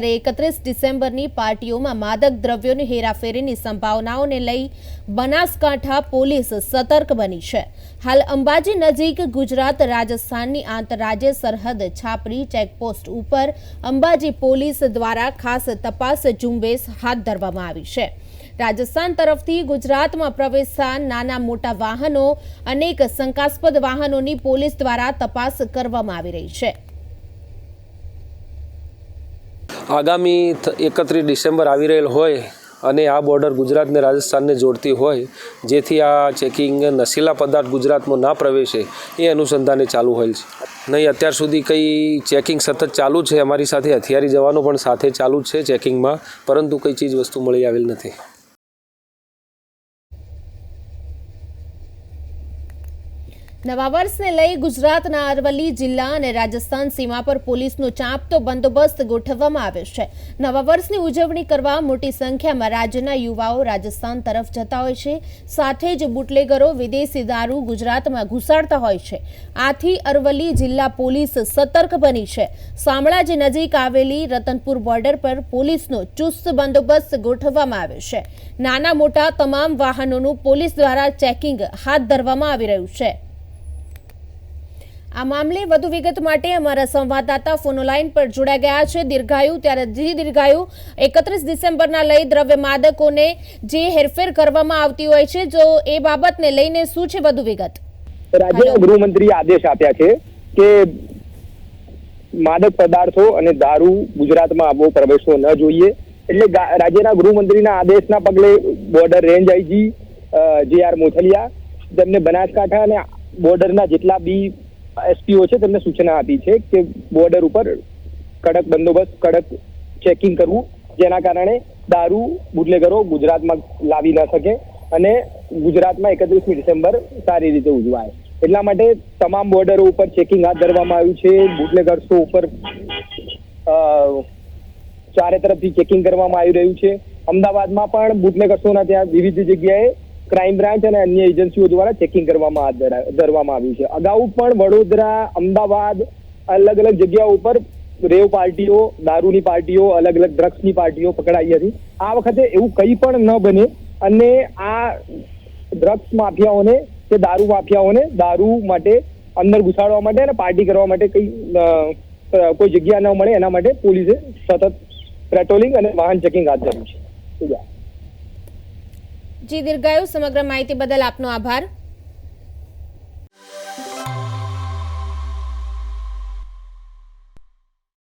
એકત્રીસ ડિસેમ્બરની પાર્ટીઓમાં માદક દ્રવ્યોની હેરાફેરીની સંભાવનાઓને લઈ બનાસકાંઠા પોલીસ સતર્ક બની છે. હાલ અંબાજી નજીક ગુજરાત રાજસ્થાનની આંતરરાજ્ય સરહદ છાપરી ચેકપોસ્ટ ઉપર અંબાજી પોલીસ દ્વારા ખાસ તપાસ ઝુંબેશ હાથ ધરવામાં આવી છે. રાજસ્થાન તરફથી ગુજરાતમાં પ્રવેશતા નાના મોટા વાહનો, અનેક શંકાસ્પદ વાહનોની પોલીસ દ્વારા તપાસ કરવામાં આવી રહી છે. આગામી એકત્રીસ ડિસેમ્બર આવી રહેલ હોય અને આ બોર્ડર ગુજરાતને રાજસ્થાનને જોડતી હોય, જેથી આ ચેકિંગ નશીલા પદાર્થ ગુજરાતમાં ના પ્રવેશે, એ અનુસંધાને ચાલુ હોય છે. નહીં, અત્યાર સુધી કંઈ ચેકિંગ સતત ચાલુ છે, અમારી સાથે હથિયારી જવાનો પણ સાથે ચાલુ છે ચેકિંગમાં, પરંતુ કઈ ચીજ વસ્તુ મળી આવેલ નથી. નવા વર્ષને લઈ ગુજરાતના અરવલ્લી જિલ્લા અને રાજસ્થાન સીમા પર પોલીસનો ચાંપતો બંદોબસ્ત ગોઠવવામાં આવ્યો છે. નવા વર્ષની ઉજવણી કરવા મોટી સંખ્યામાં રાજ્યના યુવાઓ રાજસ્થાન તરફ જતા હોય છે. સાથે જ બુટલેગરો વિદેશી દારૂ ગુજરાતમાં ઘુસાડતા હોય છે. આથી અરવલ્લી જિલ્લા પોલીસ સતર્ક બની છે. શામળાજી નજીક આવેલી રતનપુર બોર્ડર પર પોલીસનો ચુસ્ત બંદોબસ્ત ગોઠવવામાં આવ્યો છે. નાના મોટા તમામ વાહનોનું પોલીસ દ્વારા ચેકિંગ હાથ ધરવામાં આવી રહ્યું છે. આ મામલે વધુ વિગત માટે અમારા સંવાદદાતા ફોનોલાઈન પર જોડાઈ ગયા છે. દીર્ઘાયુ ત્યારે દીર્ઘાયુ એકત્રીસ ડિસેમ્બરના લઈ દ્રવ્ય માદકોને જે હેરફેર કરવામાં આવતી હોય છે જો એ બાબતને લઈને શું છે વધુ વિગત? રાજ્યના ગૃહમંત્રીએ આદેશ આપ્યા છે કે માદક પદાર્થો અને દારૂ ગુજરાતમાં આવો પ્રવેશવો ન જોઈએ. એટલે રાજ્યના ગૃહમંત્રીના આદેશના પગલે border range IG J R Mothaliya તેમને બનાસકાંઠા અને બોર્ડરના જેટલા બી એસપીઓ છે, તેમને સૂચના આપી છે કે બોર્ડર ઉપર કડક બંદોબસ્ત, કડક ચેકિંગ કરવું, જેના કારણે દારૂ, બુટલેગરો ગુજરાતમાં લાવી ન શકે અને ગુજરાતમાં એકત્રીસમી ડિસેમ્બર સારી રીતે ઉજવાય. એટલા માટે તમામ બોર્ડરો ઉપર ચેકિંગ હાથ ધરવામાં આવ્યું છે. બુટલેગર્સો ઉપર ચારે તરફથી ચેકિંગ કરવામાં આવી રહ્યું છે. અમદાવાદમાં પણ બુટલેગર્સોના ત્યાં વિવિધ જગ્યાએ ક્રાઇમ બ્રાન્ચ અને અન્ય એજન્સીઓ દ્વારા ચેકિંગ કરવામાં હાથ ધરવામાં આવ્યું છે. અગાઉ પણ વડોદરા, અમદાવાદ અલગ અલગ જગ્યાઓ ઉપર રેવ પાર્ટીઓ, દારૂની પાર્ટીઓ, અલગ અલગ ડ્રગ્સની પાર્ટીઓ પકડાઈ હતી. આ વખતે એવું કંઈ પણ ન બને અને આ ડ્રગ્સ માફિયાઓને કે દારૂ માફિયાઓને દારૂ માટે અંદર ઘુસાડવા માટે અને પાર્ટી કરવા માટે કઈ કોઈ જગ્યા ન મળે એના માટે પોલીસે સતત પેટ્રોલિંગ અને વાહન ચેકિંગ હાથ ધર્યું છે. જી દીર્ઘાયુ સમગ્ર માહિતી બદલ આપનો આભાર.